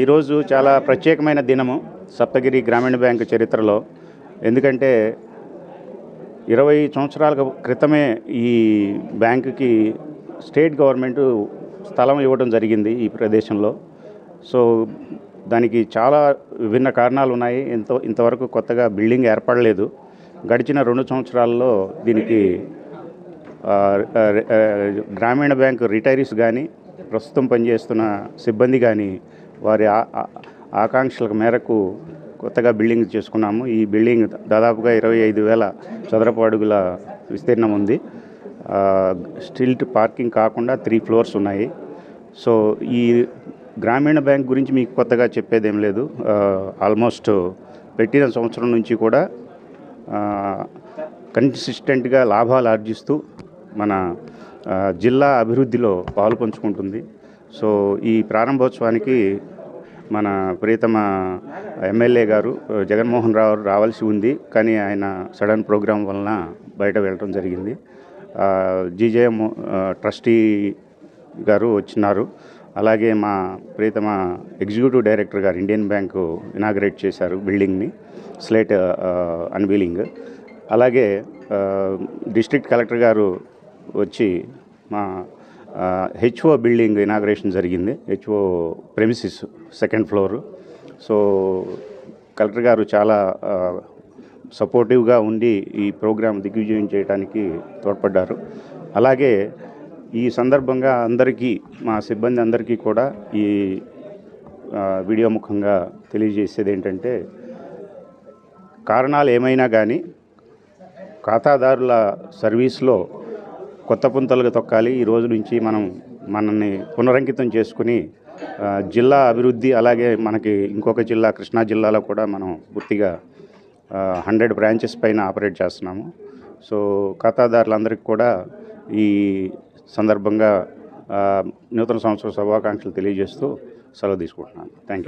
ఈరోజు చాలా ప్రత్యేకమైన దినము సప్తగిరి గ్రామీణ బ్యాంకు చరిత్రలో. ఎందుకంటే ఇరవై సంవత్సరాల క్రితమే ఈ బ్యాంకుకి స్టేట్ గవర్నమెంట్ స్థలం ఇవ్వడం జరిగింది ఈ ప్రదేశంలో. సో దానికి చాలా విభిన్న కారణాలు ఉన్నాయి. ఎంతో ఇంతవరకు కొత్తగా బిల్డింగ్ ఏర్పడలేదు. గడిచిన రెండు సంవత్సరాల్లో దీనికి గ్రామీణ బ్యాంకు రిటైరీస్ కానీ ప్రస్తుతం పనిచేస్తున్న సిబ్బంది కానీ వారి ఆ- ఆకాంక్షల మేరకు కొత్తగా బిల్డింగ్ చేసుకున్నాము. ఈ బిల్డింగ్ దాదాపుగా ఇరవై ఐదు వేల చదరపు అడుగుల విస్తీర్ణం ఉంది. స్టిల్ట్ పార్కింగ్ కాకుండా త్రీ ఫ్లోర్స్ ఉన్నాయి. సో ఈ గ్రామీణ బ్యాంక్ గురించి మీకు కొత్తగా చెప్పేదేం లేదు. ఆల్మోస్ట్ పెట్టిన సంవత్సరం నుంచి కూడా కన్సిస్టెంట్గా లాభాలు ఆర్జిస్తూ మన జిల్లా అభివృద్ధిలో పాలు పంచుకుంటుంది. సో ఈ ప్రారంభోత్సవానికి మన ప్రియతమ ఎమ్మెల్యే గారు జగన్మోహన్ రావు రావాల్సి ఉంది కానీ ఆయన సడన్ ప్రోగ్రాం వలన బయట వెళ్ళడం జరిగింది. జీజేఎం ట్రస్టీ గారు వచ్చినారు. అలాగే మా ప్రియతమ ఎగ్జిక్యూటివ్ డైరెక్టర్ గారు ఇండియన్ బ్యాంకు ఇనాగ్రేట్ చేశారు బిల్డింగ్ని స్లేట్ అన్వీలింగ్. అలాగే డిస్ట్రిక్ట్ కలెక్టర్ గారు వచ్చి మా హెచ్ఓ బిల్డింగ్ ఇనాగ్రేషన్ జరిగింది. HO premises second floor so collector గారు చాలా సపోర్టివ్గా ఉండి ఈ ప్రోగ్రాం దిగ్విజయం చేయడానికి తోడ్పడ్డారు. అలాగే ఈ సందర్భంగా అందరికీ మా సిబ్బంది అందరికీ కూడా ఈ వీడియో ముఖంగా తెలియజేసేది ఏంటంటే కారణాలు ఏమైనా కానీ ఖాతాదారుల సర్వీస్లో కొత్త పుంతలుగా తొక్కాలి. ఈ రోజు నుంచి మనం మనల్ని పునరంకితం చేసుకుని జిల్లా అభివృద్ధి అలాగే మనకి ఇంకొక జిల్లా కృష్ణా జిల్లాలో కూడా మనం పూర్తిగా హండ్రెడ్ బ్రాంచెస్ పైన ఆపరేట్ చేస్తున్నాము. సో ఖాతాదారులందరికీ కూడా ఈ సందర్భంగా నూతన సంవత్సర శుభాకాంక్షలు తెలియజేస్తూ సెలవు తీసుకుంటున్నాను. Thank you